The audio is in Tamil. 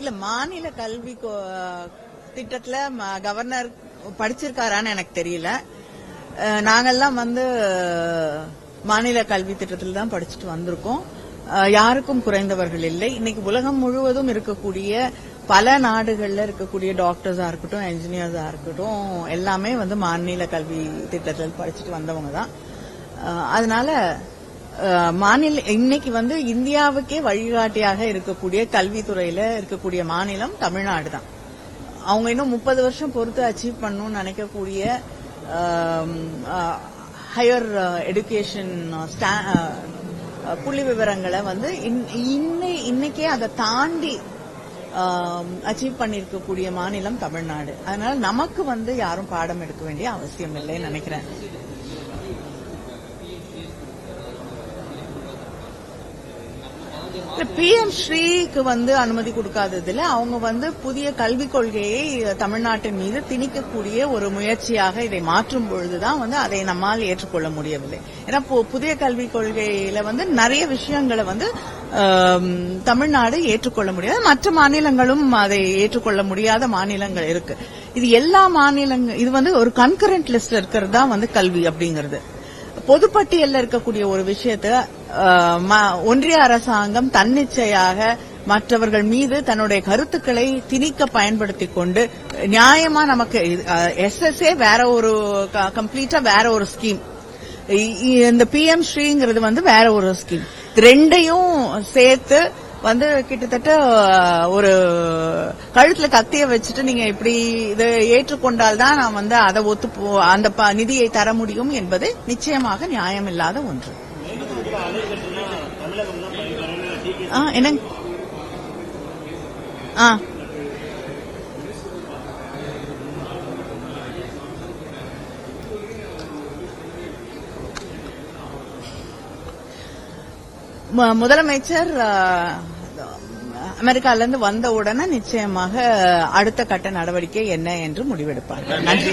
இல்ல மாநில கல்வி கோ- திட்டத்துல ம- கவர்னர் படிச்சிருக்காரான்னு எனக்கு தெரியல. நாங்கெல்லாம் வந்து மாநில கல்வி திட்டத்தில் தான் படிச்சுட்டு வந்திருக்கோம். யாருக்கும் குறைந்தவர்கள் இல்லை. இன்னைக்கு உலகம் முழுவதும் இருக்கக்கூடிய பல நாடுகளில் இருக்கக்கூடிய டாக்டர்ஸா இருக்கட்டும் என்ஜினியர்ஸா இருக்கட்டும் எல்லாமே வந்து மாநில கல்வி திட்டத்தில் படிச்சுட்டு வந்தவங்க தான். அதனால மாநில இன்னைக்கு வந்து இந்தியாவுக்கே வழிகாட்டியாக இருக்கக்கூடிய கல்வித்துறையில இருக்கக்கூடிய மாநிலம் தமிழ்நாடு தான் அவங்க இன்னும் முப்பது வருஷம் பொறுத்து அச்சீவ் பண்ணணும்னு நினைக்கக்கூடிய ஹையர் எடுகேஷன் புள்ளி விவரங்களை வந்து இன்- இன்னை- இன்னைக்கே அதை தாண்டி அச்சீவ் பண்ணிருக்கக்கூடிய மாநிலம் தமிழ்நாடு. அதனால நமக்கு வந்து யாரும் பாடம் எடுக்க வேண்டிய அவசியம் இல்லைன்னு நினைக்கிறேன். பிஎம் ஸ்ரீக்கு வந்து அனுமதி கொடுக்காததுல அவங்க வந்து புதிய கல்விக் கொள்கையை தமிழ்நாட்டின் மீது திணிக்கக்கூடிய ஒரு முயற்சியாக இதை மாற்றும் பொழுதுதான் வந்து அதை நம்மால் ஏற்றுக்கொள்ள முடியவில்லை. ஏன்னா பு- புதிய கல்விக் கொள்கையில வந்து நிறைய விஷயங்களை வந்து தமிழ்நாடு ஏற்றுக்கொள்ள முடியாது. மற்ற மாநிலங்களும் அதை ஏற்றுக்கொள்ள முடியாத மாநிலங்கள் இருக்கு. இது எல்லா மாநிலங்கள் இது வந்து ஒரு கன்கரண்ட் லிஸ்ட்ல இருக்கிறது தான் வந்து கல்வி அப்படிங்கிறது. பொதுப்பட்டியல்ல இருக்கக்கூடிய ஒரு விஷயத்தை ஒன்றிய அரசாங்கம் தன்னிச்சையாக மற்றவர்கள் மீது தன்னுடைய கருத்துக்களை திணிக்க பயன்படுத்தி கொண்டு நியாயமா நமக்கு எஸ்எஸ்ஏ வேற ஒரு கம்ப்ளீட்டா வேற ஒரு ஸ்கீம் இந்த பிஎம் ஸ்ரீங்கிறது வந்து வேற ஒரு ஸ்கீம் ரெண்டையும் சேர்த்து வந்து கிட்டத்தட்ட ஒரு கழுத்துல கத்திய வச்சுட்டு நீங்க இப்படி இதை ஏற்றுக்கொண்டால் தான் நான் வந்து அதை ஒத்து போ- அந்த ப- நிதியை தர முடியும் என்பது நிச்சயமாக நியாயமில்லாத ஒன்று. ஆ, என்னங்க ஆ. முதலமைச்சர் அஹ், அமெரிக்கால இருந்து வந்த உடனே நிச்சயமாக அடுத்த கட்ட நடவடிக்கை என்ன என்று முடிவெடுப்பார் நன்றி.